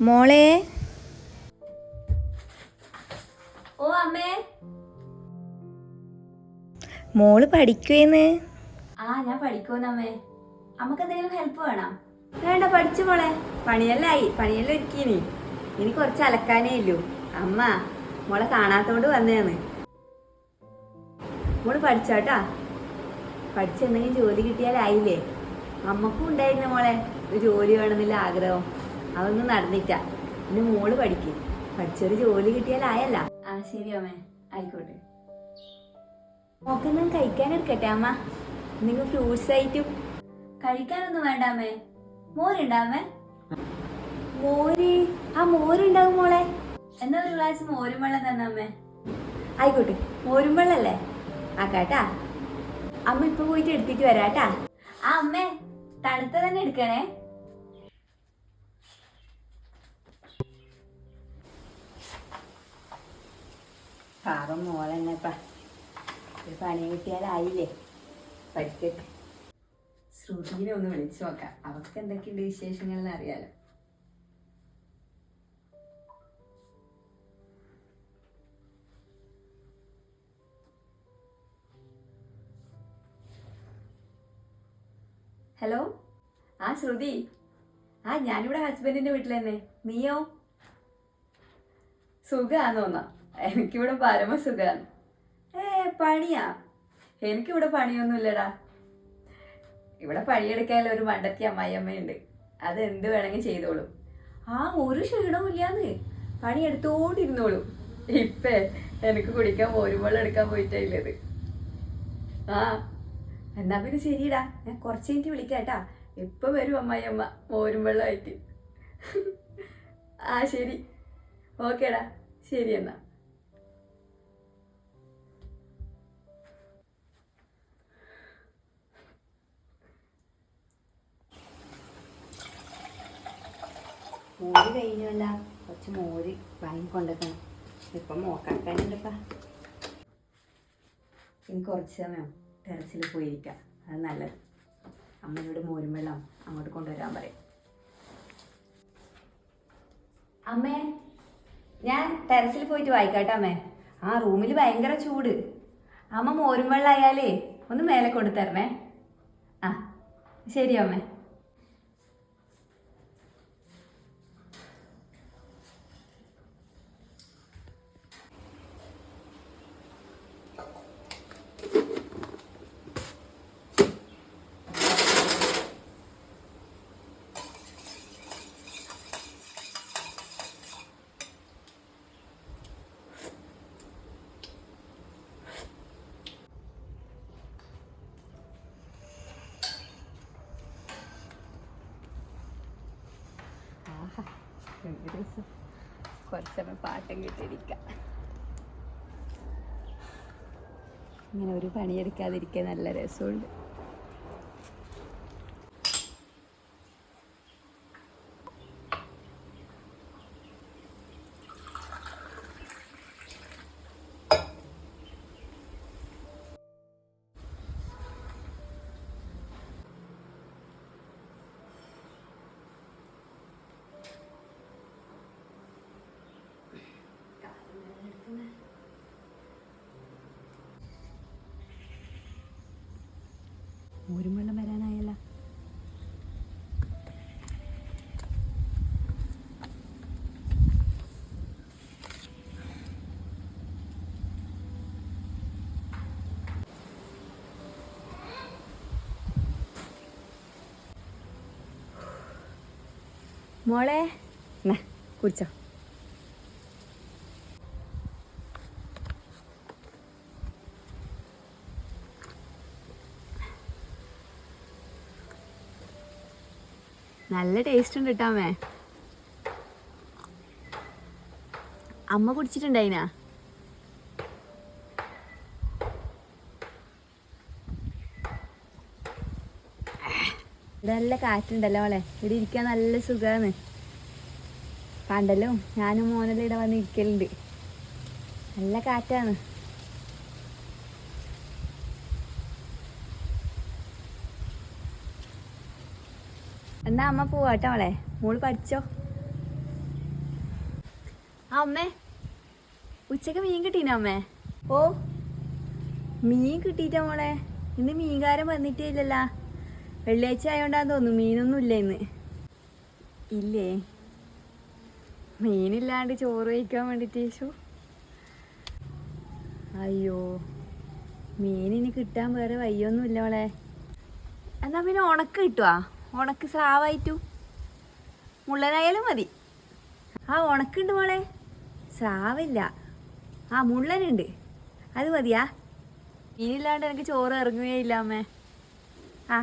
മോളെ. ഓ അമ്മേ. മോൾ പഠിക്കുവേന്ന്. ആ ഞാൻ പഠിക്കുമെന്നമ്മേ അമ്മയ്ക്ക് എന്തെങ്കിലും ഹെൽപ്പ് വേണം? വേണ്ട പഠിച്ചു മോളെ. പണിയെല്ലായി. പണിയെല്ലാം ഒരുക്കീനി ഇനി കുറച്ച് അലക്കാനേ ഇല്ലൂ അമ്മ മോളെ കാണാത്തോണ്ട് വന്നേന്ന്. മോൾ പഠിച്ചോട്ടാ പഠിച്ചെന്തെങ്കിലും ജോലി കിട്ടിയാലായില്ലേ? അമ്മക്കും ഉണ്ടായിരുന്നു മോളെ. ഒരു ജോലി വേണമെന്നില്ല ആഗ്രഹം. അതൊന്നും നടന്നിട്ട പിന്നെ മോൾ പഠിക്കും. പഠിച്ചൊരു ജോലി കിട്ടിയാൽ ആയല്ല. ആ ശരി അമ്മേ. ആയിക്കോട്ടെ. മോക്കെന്നും കഴിക്കാൻ എടുക്കട്ടെ അമ്മ? നിങ്ങൾ ഫ്രൂട്ട്സ് ആയിട്ടും. കഴിക്കാനൊന്നും വേണ്ട അമ്മേ. മോരുണ്ടാമേ മോര്? ആ മോരുണ്ടാവും മോളെ. എന്നാ ഒരു ഗ്ലാസ് മോരും വെള്ളം തന്നെ അമ്മേ? ആയിക്കോട്ടെ. മോരും വെള്ളല്ലേ? ആക്കാട്ടാ കേട്ടാ. അമ്മ ഇപ്പൊ പോയിട്ട് എടുത്തിട്ട് വരാട്ടാ. ആ അമ്മേ. തണുത്ത തന്നെ എടുക്കണേ. പാപം മോളെന്നെപ്പാ. ഒരു പണി കിട്ടിയാലായില്ലേ? പഠിക്കട്ടെ. ശ്രുതിനെ ഒന്ന് വിളിച്ചു നോക്കാം. അവർക്ക് എന്തൊക്കെയുണ്ട് വിശേഷങ്ങൾ അറിയാലോ. ഹലോ? ആ ശ്രുതി. ആ ഞാനിവിടെ ഹസ്ബൻഡിന്റെ വീട്ടിൽ തന്നെ നീയോ? സുഖാന്നോന്നാ. എനിക്കിവിടെ പരമസുഖാണ്. ഏ പണിയാ? എനിക്കിവിടെ പണിയൊന്നുമില്ലടാ. ഇവിടെ പണിയെടുക്കാൻ ഒരു മണ്ടത്തി അമ്മായിയമ്മയുണ്ട്. അത് എന്ത് വേണമെങ്കിൽ ചെയ്തോളും. ആ ഒരു ക്ഷീണവും ഇല്ലാന്ന്. പണിയെടുത്തോണ്ടിരുന്നോളും. ഇപ്പേ എനിക്ക് കുടിക്കാൻ ഒരുപോലെ എടുക്കാൻ പോയിട്ടില്ലത് ആ എന്നാ പിന്നെ ശരിയിടാ. ഞാൻ കുറച്ച് കഴിഞ്ഞിട്ട് വിളിക്കാട്ടാ ഇപ്പൊ വരും അമ്മായിയമ്മ മോരും വെള്ളമായിട്ട്. ആ ശരി. ഓക്കേടാ. ശരി എന്നാ. മോര് കഴിഞ്ഞല്ല കുറച്ച് മോര് വാങ്ങിക്കൊണ്ടിരിക്കണം ഇപ്പം മോക്കാക്കാനുണ്ടപ്പാ. ഇനി കുറച്ച് സമയം ടെറസിൽ പോയിരിക്കാം. അത് നല്ലത്. അമ്മയോട് മോരും വെള്ളം അങ്ങോട്ട് കൊണ്ടുവരാൻ പറയും. അമ്മേ ഞാൻ ടെറസിൽ പോയിട്ട് വായിക്കാട്ടെ അമ്മേ. ആ റൂമിൽ ഭയങ്കര ചൂട്. അമ്മ മോരും വെള്ളം ആയാലേ ഒന്ന് മേലെ കൊണ്ടുതരണേ ആ ശരി അമ്മേ. ഒരു ദിവസം. കുറച്ച് സമയം കിട്ടിയിരിക്കാം ഇങ്ങനെ ഒരു പണിയെടുക്കാതിരിക്കാൻ നല്ല രസമുണ്ട് മോരും വെള്ളം വരാനായല്ല മോളെ എന്നാ കുടിച്ചോ. നല്ല ടേസ്റ്റ് ഉണ്ട് കേട്ടാമേ അമ്മ കുടിച്ചിട്ടുണ്ടായിനാ? ഇവിടെ നല്ല കാറ്റുണ്ടല്ലോ മോളെ. ഇവിടെ ഇരിക്കാൻ നല്ല സുഖമാണ് കണ്ടല്ലോ ഞാനും മോനെല്ലാം ഇവിടെ വന്ന് ഇരിക്കലുണ്ട് നല്ല കാറ്റാണ്. എന്നാ അമ്മ പോവാട്ടോ മോളെ. മോൾ പഠിച്ചോ? ആ അമ്മേ. ഉച്ചയ്ക്ക് മീൻ കിട്ടീനോ അമ്മേ? ഓ മീൻ കിട്ടിയിട്ടോ മോളെ. ഇന്ന് മീൻകാരൻ വന്നിട്ടേ ഇല്ലല്ലോ. വെള്ളിയാഴ്ച ആയതുകൊണ്ടാന്ന് തോന്നുന്നു. മീനൊന്നും ഇല്ല? ഇന്ന് ഇല്ലേ മീനില്ലാണ്ട് ചോറ് കഴിക്കാൻ വേണ്ടിയിട്ട് ശോ അയ്യോ. മീനിന് കിട്ടാൻ വേറെ വയ്യൊന്നും ഇല്ല മോളെ. എന്നാ പിന്നെ ഉണക്ക് കിട്ടുവാ? ഉണക്ക് സ്രാവായിട്ടു? മുള്ളനായാലും മതി. ആ ഉണക്കുണ്ട് മോളെ. സ്രാവില്ല. ആ മുള്ളനുണ്ട്. അത് മതിയാ. മീനില്ലാണ്ട് എനിക്ക് ചോറ് ഇറങ്ങുകയില്ല അമ്മേ. ആ.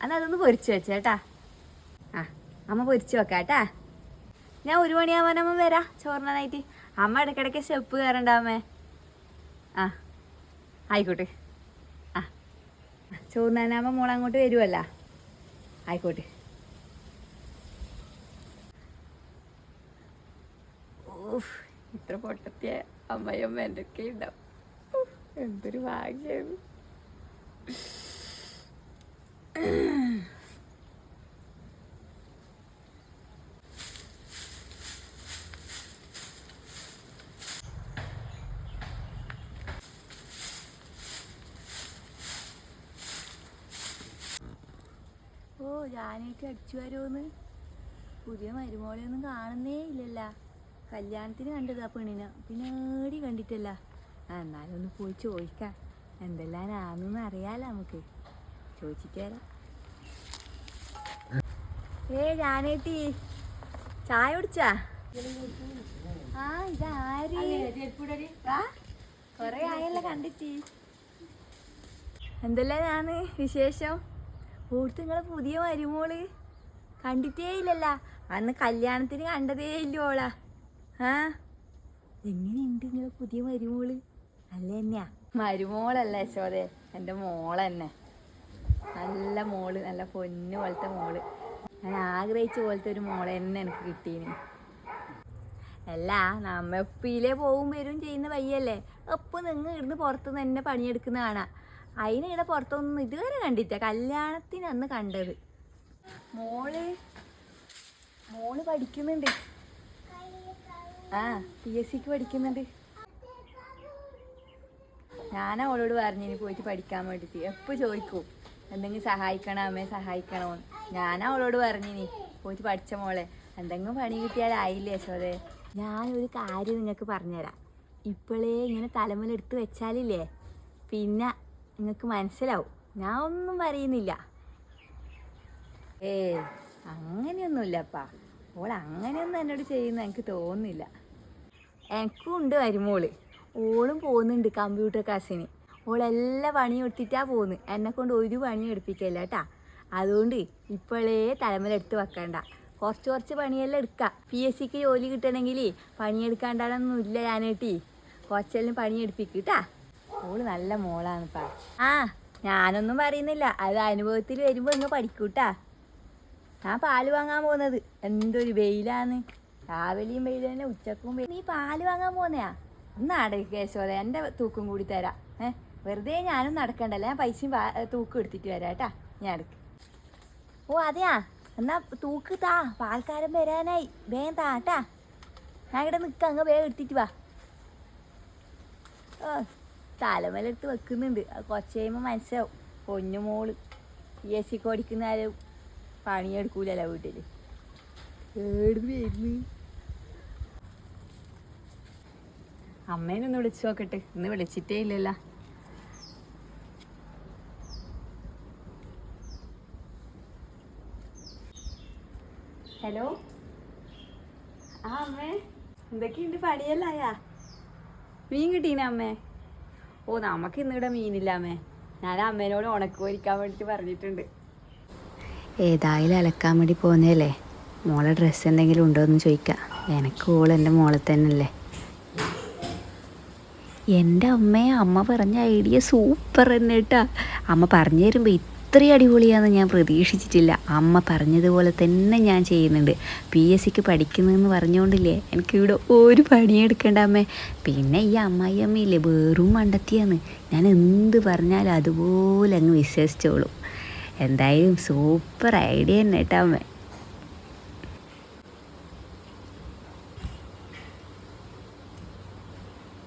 എന്നാൽ അതൊന്ന് പൊരിച്ചു വെച്ചേട്ടാ ആ അമ്മ പൊരിച്ചു വെക്കാട്ടാ ഞാൻ ഒരു മണിയാവാനമ്മ വരാം ചോറിനായിട്ട് അമ്മ ഇടയ്ക്കിടയ്ക്ക് സ്റ്റെപ്പ് കയറണ്ടാമേ ആ ആയിക്കോട്ടെ. ആ ചോറിനാനാകുമ്പോൾ മോൾ അങ്ങോട്ട് വരുമല്ല ആയിക്കോട്ടെ. ഓഫ് ഇത്ര പൊട്ടത്തിയ അമ്മയും എന്റെ ഒക്കെ ഉണ്ടാവും എന്തൊരു ഭാഗ്യം ഓ ഞാനായിട്ട് അടിച്ചു വരുമോന്ന് പുതിയ മരുമോളെയൊന്നും കാണുന്നേ ഇല്ലല്ല. കല്യാണത്തിന് കണ്ടതാ പെണ്ണിനെ. പിന്നെ ഏടി കണ്ടിട്ടല്ല. എന്നാലും ഒന്ന് പോയി ചോദിക്കാം. എന്തെല്ലാം ആണെന്ന് അറിയാലോ നമുക്ക്. ചോദിച്ചിട്ടേരാ ഏ ഞാനേട്ടി ചായ കുടിച്ചാ? ആ ഇതാര്? കൊറേ ആയല്ലോ കണ്ടിട്ട്. എന്തെല്ലാം ആണ് വിശേഷം? ഓർത്ത് നിങ്ങളെ പുതിയ മരുമോൾ കണ്ടിട്ടേ ഇല്ലല്ല അന്ന് കല്യാണത്തിന് കണ്ടതേ ഇല്ല ഓളാ. ആ? എങ്ങനെയുണ്ട് നിങ്ങളെ പുതിയ മരുമോൾ നല്ല തന്നെയാ. മരുമോളല്ല യശോദേ? എന്റെ മോളെന്നെ. നല്ല മോൾ നല്ല പൊന്നു പോലത്തെ മോൾ. ഞാൻ ആഗ്രഹിച്ച പോലത്തെ ഒരു മോളെ തന്നെ എനിക്ക് കിട്ടീന്. അല്ല നമ്മ എപ്പിയിലേ പോവും വരും ചെയ്യുന്ന വയ്യല്ലേ എപ്പോൾ നിങ്ങൾ ഇവിടുന്ന് പുറത്തുനിന്ന് തന്നെ പണിയെടുക്കുന്ന കാണാം. അതിന് ഇവിടെ പുറത്തൊന്നും ഇതുവരെ കണ്ടിട്ട കല്യാണത്തിന് അന്ന് കണ്ടത്. മോൾ മോൾ പഠിക്കുന്നുണ്ട്. ആ പി എസ് സിക്ക് പഠിക്കുന്നുണ്ട്. ഞാൻ അവളോട് പറഞ്ഞു ഇനി പോയിട്ട് പഠിക്കാൻ വേണ്ടിയിട്ട് എപ്പോൾ ചോദിക്കൂ? എന്തെങ്കിലും സഹായിക്കണം അമ്മയെ സഹായിക്കണമെന്ന് ഞാൻ അവളോട് പറഞ്ഞു പറഞ്ഞിനി പോയിട്ട് പഠിച്ച മോളെ. എന്തെങ്കിലും പണി കിട്ടിയാലായില്ലേ യശോദേ? ഞാനൊരു കാര്യം നിങ്ങൾക്ക് പറഞ്ഞുതരാം. ഇപ്പോഴേ ഇങ്ങനെ തലമുലെടുത്ത് വെച്ചാലില്ലേ? പിന്നെ നിങ്ങൾക്ക് മനസ്സിലാവും. ഞാൻ ഒന്നും പറയുന്നില്ല. ഏ അങ്ങനെയൊന്നുമില്ലപ്പാ. ഓൾ അങ്ങനെയൊന്നും എന്നോട് ചെയ്യുന്ന എനിക്ക് തോന്നുന്നില്ല. എനിക്കും ഉണ്ട് വരുമോൾ ഓളും പോകുന്നുണ്ട് കമ്പ്യൂട്ടർ ക്ലാസ്സിന് ഓളെല്ലാം പണിയും എടുത്തിട്ടാ പോകുന്നത് എന്നെ കൊണ്ട് ഒരു പണിയും എടുപ്പിക്കല്ല കേട്ടാ അതുകൊണ്ട് ഇപ്പോഴേ തലമുലെടുത്ത് വെക്കണ്ട. കുറച്ച് കുറച്ച് പണിയെല്ലാം എടുക്കാം. പി എസ് സിക്ക് ജോലി കിട്ടണമെങ്കിൽ പണിയെടുക്കാണ്ടാണെന്നൊന്നും ഇല്ല ഞാനേട്ടി കുറച്ചെല്ലാം പണിയെടുപ്പിക്കും കേട്ടാ ഓൾ നല്ല മോളാണ് പാ ആ ഞാനൊന്നും പറയുന്നില്ല. അത് അനുഭവത്തിൽ വരുമ്പോൾ ഇങ്ങ് പഠിക്കൂട്ടാ. ഞാൻ പാൽ വാങ്ങാൻ പോകുന്നത് എന്തൊരു വെയിലാണ്. രാവിലെയും വെയിൽ തന്നെ ഉച്ചക്കും നീ പാൽ വാങ്ങാൻ പോകുന്നയാ ഒന്ന് അടയ്ക്ക് എന്റെ തൂക്കും കൂടി തരാം. ഏ വെറുതെ ഞാനും നടക്കണ്ടല്ല? ഞാൻ പൈസയും തൂക്കം എടുത്തിട്ട് വരാം കേട്ടാ. ഞാൻ എടുക്ക്. ഓ അതെയാ? എന്നാ തൂക്ക് താ. പാൽക്കാരൻ വരാനായി. വേഗം താ കേട്ടാ. ഞാൻ ഇവിടെ നിൽക്കാം അങ്ങ് വേഗം എടുത്തിട്ട് വാ. ഓ തലമലെടുത്ത് വെക്കുന്നുണ്ട്. അത് കുറച്ച് കഴിയുമ്പോൾ മനസ്സിലാവും. പൊന്നു മോൾ. പി എസ് സിക്ക് ഓടിക്കുന്ന ആരും പണിയെടുക്കൂലല്ലോ വീട്ടിൽ ഏടുന്ന് വരുന്നു? അമ്മേനൊന്ന് വിളിച്ചു നോക്കട്ടെ. ഇന്ന് വിളിച്ചിട്ടേ ഇല്ലല്ല. ഹലോ? ആ അമ്മേ. എന്തൊക്കെയുണ്ട്? പണിയല്ലായാ മീൻ കിട്ടീന അമ്മേ. ഓ നമുക്ക് ഇന്നിവിടെ മീനില്ലാമേ ഞാൻ അമ്മേനോട് ഉണക്ക് പൊരിക്കാൻ വേണ്ടിയിട്ട് പറഞ്ഞിട്ടുണ്ട്. ഏതായാലും അലക്കാൻ വേണ്ടി പോകുന്നതല്ലേ മോളെ ഡ്രസ്സ് എന്തെങ്കിലും ഉണ്ടോ എന്ന് ചോദിക്കാം. എനിക്ക് ഓൾ എന്റെ മോളെ തന്നെയല്ലേ. എന്റെ അമ്മയെ അമ്മ പറഞ്ഞ ഐഡിയ സൂപ്പർ തന്നെ കേട്ടാ അമ്മ പറഞ്ഞു തരുമ്പോൾ ഇത്രയും അടിപൊളിയാണെന്ന് ഞാൻ പ്രതീക്ഷിച്ചിട്ടില്ല. അമ്മ പറഞ്ഞതുപോലെ തന്നെ ഞാൻ ചെയ്യുന്നുണ്ട്. പി എസ് സിക്ക് പഠിക്കുന്നതെന്ന് പറഞ്ഞുകൊണ്ടില്ലേ എനിക്കിവിടെ ഒരു പണിയെടുക്കേണ്ട അമ്മേ. പിന്നെ ഈ അമ്മായി അമ്മയില്ലേ? വെറും മണ്ടത്തിയാന്ന് ഞാൻ എന്ത് പറഞ്ഞാലും അതുപോലെ അങ്ങ് വിശ്വസിച്ചോളും. എന്തായാലും സൂപ്പർ ഐഡിയ തന്നെ കേട്ടോ അമ്മ.